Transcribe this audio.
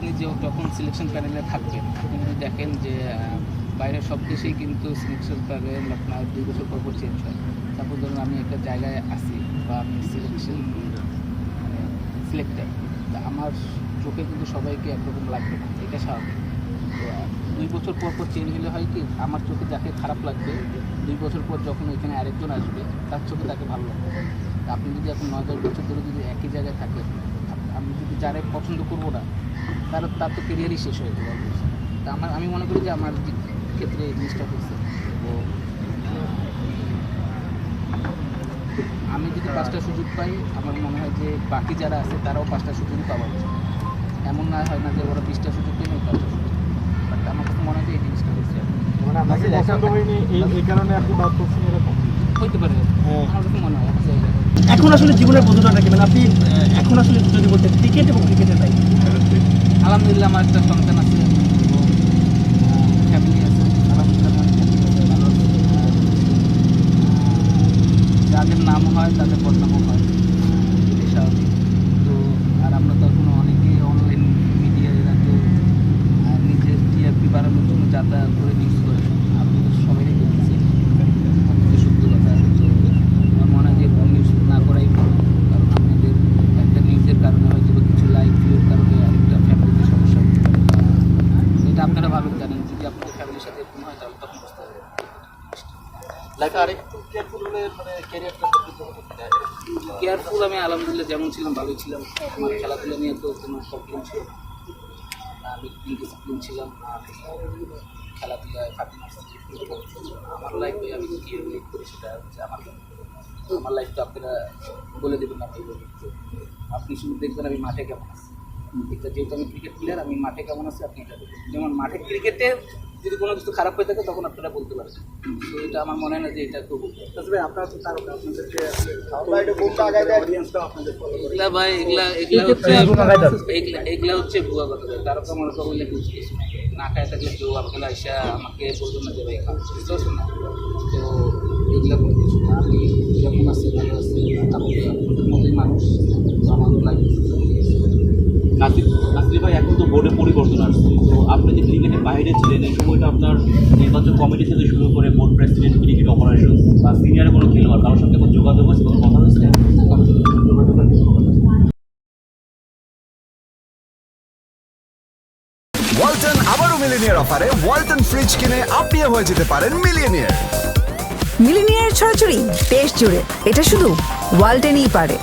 আপনি যে যখন সিলেকশন প্যানেলে থাকবেন যদি দেখেন যে বাইরের সব দেশেই কিন্তু সিলেকশন প্যানেল আপনার দুই বছর পর পর চেঞ্জ হয়। সাপোজ ধরুন আমি একটা জায়গায় আসি বা আমি সিলেকশন মানে সিলেক্টেড তা আমার চোখে কিন্তু সবাইকে একরকম লাগবে না এটা স্বাভাবিক। দুই বছর পর পর চেঞ্জ হলে হয় কি, আমার চোখে যাকে খারাপ লাগবে, দুই বছর পর যখন ওইখানে আরেকজন আসবে, তার চোখে তাকে ভালো লাগবে। আপনি যদি এখন নয় দশ বছর ধরে যদি একই জায়গায় থাকেন আমি যদি যারে পছন্দ করব না তার তার তো কেরিয়ারই শেষ হয়ে যাবে almost। তা আমার আমি মনে করি যে আমার ক্ষেত্রে এই জিনিসটা হচ্ছে তো আমি যদি পাঁচটা সুযোগ পাই আমার মনে হয় যে বাকি যারা আছে তারাও পাঁচটা সুযোগই পাওয়া উচিত এমন না হয় না যে ওরা বিশটা সুযোগ পেলে আমি পাঁচটা সুযোগ বাট আমার কাছে মনে হয় যে এই জিনিসটা হচ্ছে আর কি। মানে আপনাকে পছন্দ হয়নি এই এই কারণে আপনি বাদ করছেন এরকম হইতে পারে। হ্যাঁ। আমার কাছে মনে হয় এখন আসলে জীবনের বন্ধুটা কি মানে আপনি এখন আসলে যদি বলতে ক্রিকেট এবং ক্রিকেটের লাইফ আলহামদুলিল্লাহ আমার একটা সন্তান আছে ফ্যামিলি আছে যাদের নাম হয় তাদের বদনামও হয় এটাই স্বাভাবিক তো আর আমরা তো এখন অনেকে অনলাইন মিডিয়া এরা তো নিজের টিআরপি বাড়ানোর জন্য যাতায়াত করে নিউজ করে আপনি তো সবাইই দেখতেছি আপনাদের সত্যি কথা তো আমার মনে হয় যে নিউজ না করাই ভালো কারণ আপনাদের একটা নিউজের কারণে হয়তো বা কিছু লাইভ ভিউর কারণে আরেকটা ফ্যামিলিতে সমস্যা হতে পারে বা এটা আপনারা ভালো জানেন যদি আপনাদের ফ্যামিলির সাথে এরকম হয়, তাহলে তখন বুঝতে লাইফে আরেকটু কেয়ারফুল হলে মানে ক্যারিয়ারটা আমি আলহামদুলিল্লাহ যেমন ছিলাম, ভালোই ছিলাম। আমার খেলাধুলা নিয়ে তো কোনো প্রবলেম ছিল না। আমি ডিসিপ্লিন ছিলাম খেলাধুলায় আমার লাইফে আমি কী লিড করি সেটা হচ্ছে আমার। আমার লাইফ তো আপনারা বলে দেবেন না আপনি শুধু দেখবেন আমি মাঠে কেমন আছি। এটা যেহেতু আমি ক্রিকেট প্লেয়ার আমি মাঠে কেমন আছি আপনি এটা যেমন মাঠে ক্রিকেটে যদি কোনো কিছু খারাপ হয়ে থাকে তখন আপনারা বলতে পারেন। তো এটা আমার মনে হয় না যে এটা খুব আপনার তারকা অডিয়েন্সটা আপনাদের এগুলা ভাই এগুলা এগুলা হচ্ছে এগুলা হচ্ছে ভুয়া কথা। ভাই তারা তো মনে করলে কিছু কিছু না। খায় থাকলে কেউ আপনারা এসে আমাকে বলতো না যে ভাই বুঝতে পারছেন না? তো এগুলা কোনো কিছু না। আমি যেমন আছি ভালো আছি আপনি আপনাদের মতোই মানুষ তো আমার লাগে নাসির নাসির ভাই এখন তো বোর্ডে পরিবর্তন আসছে। তো আপনি যে ক্রিকেটের বাইরে ছিলেন এই সময়টা আপনার নির্বাচন কমিটি থেকে শুরু করে বোর্ড প্রেসিডেন্ট ক্রিকেট অপারেশন বা সিনিয়র কোনো খেলোয়াড় কারোর সঙ্গে কোনো যোগাযোগ হয়েছে কোনো কথা হয়েছে? ওয়ালটন আবারও মিলিনিয়ার অফারে ওয়ালটন ফ্রিজ কিনে আপনিও হয়ে যেতে পারেন মিলিয়নিয়ার মিলিনিয়ার ছড়াছড়ি দেশ জুড়ে এটা শুধু ওয়ালটেনই পারে।